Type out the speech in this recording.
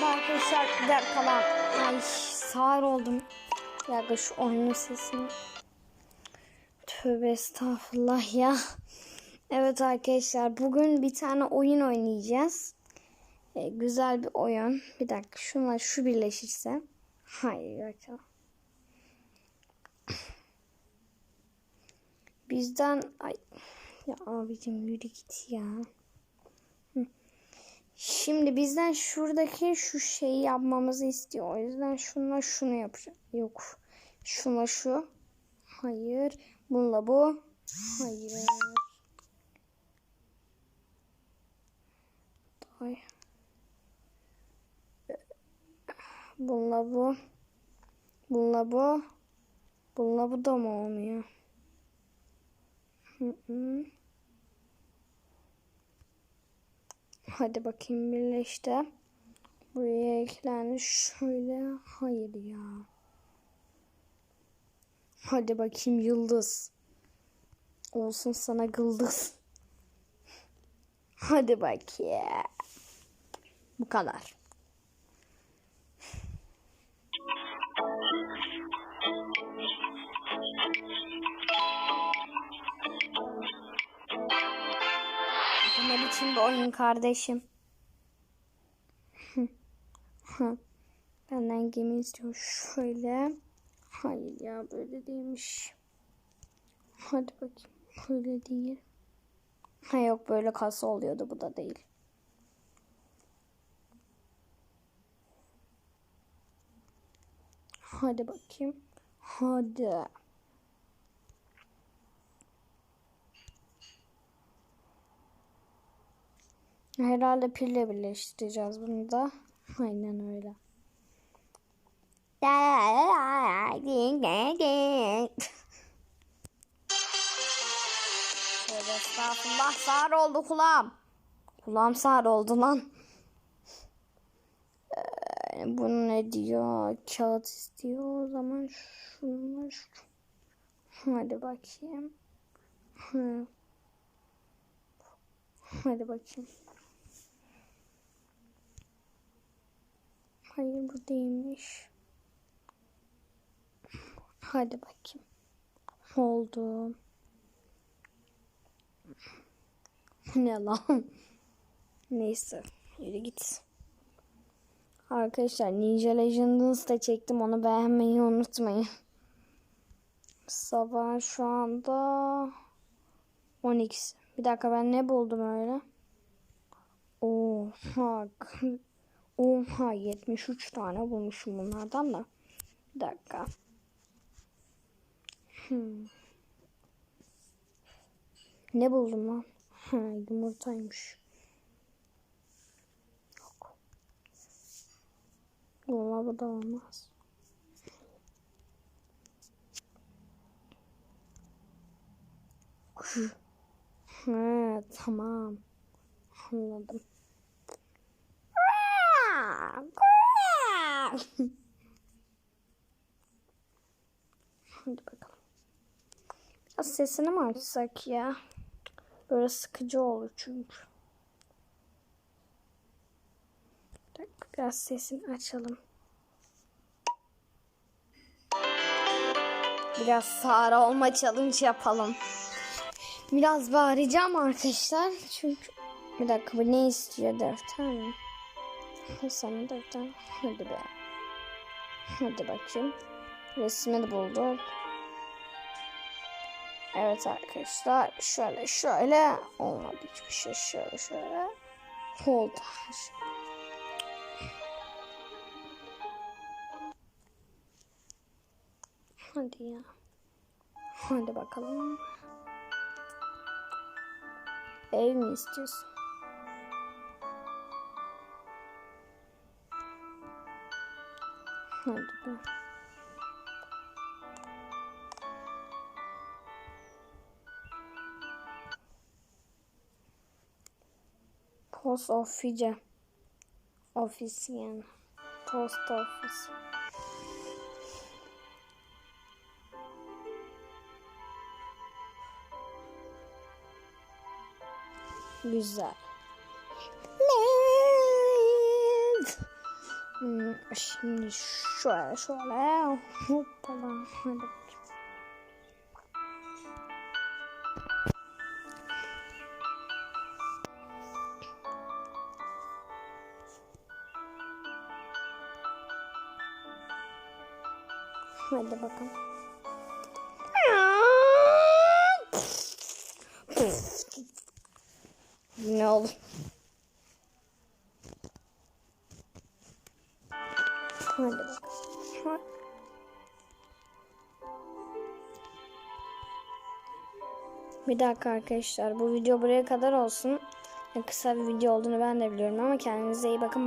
Merhaba arkadaşlar. Bir dakika lan. Ay sağır oldum. Bir dakika şu oyunun sesini. Tövbe estağfurullah ya. Evet arkadaşlar bugün bir tane oyun oynayacağız. Ee, güzel bir oyun. Bir dakika şunla şu birleşirse. Hayır bakalım. Bizden ay ya abicim yürü git ya. Şimdi bizden şuradaki şu şeyi yapmamızı istiyor. O yüzden şunla şunu yapacağım. Yok. Şunla şu. Hayır. Bununla bu. Hayır. Ay. Bununla bu. Bununla bu. Bununla bu da mı olmuyor? Hı hı. Hadi bakayım birleşti. Buraya eklendi şöyle. Hayır ya. Hadi bakayım yıldız. Olsun sana gıldız. Hadi bakayım. Bu kadar. Bu ne biçim bir oyun kardeşim? Benden gemi istiyor. Şöyle. Hayır ya böyle değilmiş. Hadi bakayım. Böyle değil. Ha yok böyle kasa oluyordu. Bu da değil. Hadi bakayım. Hadi. Herhalde pille birleştireceğiz bunu da. Aynen öyle. Tövbe estağfurullah sağır oldu kulağım. Kulağım sağır oldu lan. Ee, bunu ne diyor? Kağıt istiyor. O zaman şunu şu. Hadi bakayım. Hadi bakayım. Hayır bu değilmiş. Hadi bakayım. Oldu. ne lan? Neyse. Yürü git. Arkadaşlar Ninja Legends'ı da çektim. Onu beğenmeyi unutmayın. Sabah şu anda 12. Bir dakika ben ne buldum öyle? Oha. Oha 73 tane bulmuşum bunlardan da. Bir dakika. Hmm. Ne buldum lan? Ha, yumurtaymış. Yok. Bu da olmaz. Ha, tamam. Anladım. Hadi bakalım. Biraz sesini mi açsak ya? Böyle sıkıcı olur çünkü. Biraz sesini açalım. Biraz Sara olma challenge yapalım. Biraz bağıracağım arkadaşlar. Çünkü bir dakika bu ne istiyor defter mi? Sana defter. Hadi be. Hadi bakayım. Resmini bulduk. Evet arkadaşlar. Şöyle şöyle. Olmadı hiçbir şey. Şöyle şöyle. Oldu. Hadi ya. Hadi bakalım. Ev mi istiyorsun? Hadi be. Post office. Ofis yani. Post office. Güzel. Hmm, şimdi şöyle şöyle hoppala hadi. Hadi bakalım. Bakalım. Bir dakika arkadaşlar bu video buraya kadar olsun. Kısa bir video olduğunu ben de biliyorum ama kendinize iyi bakın.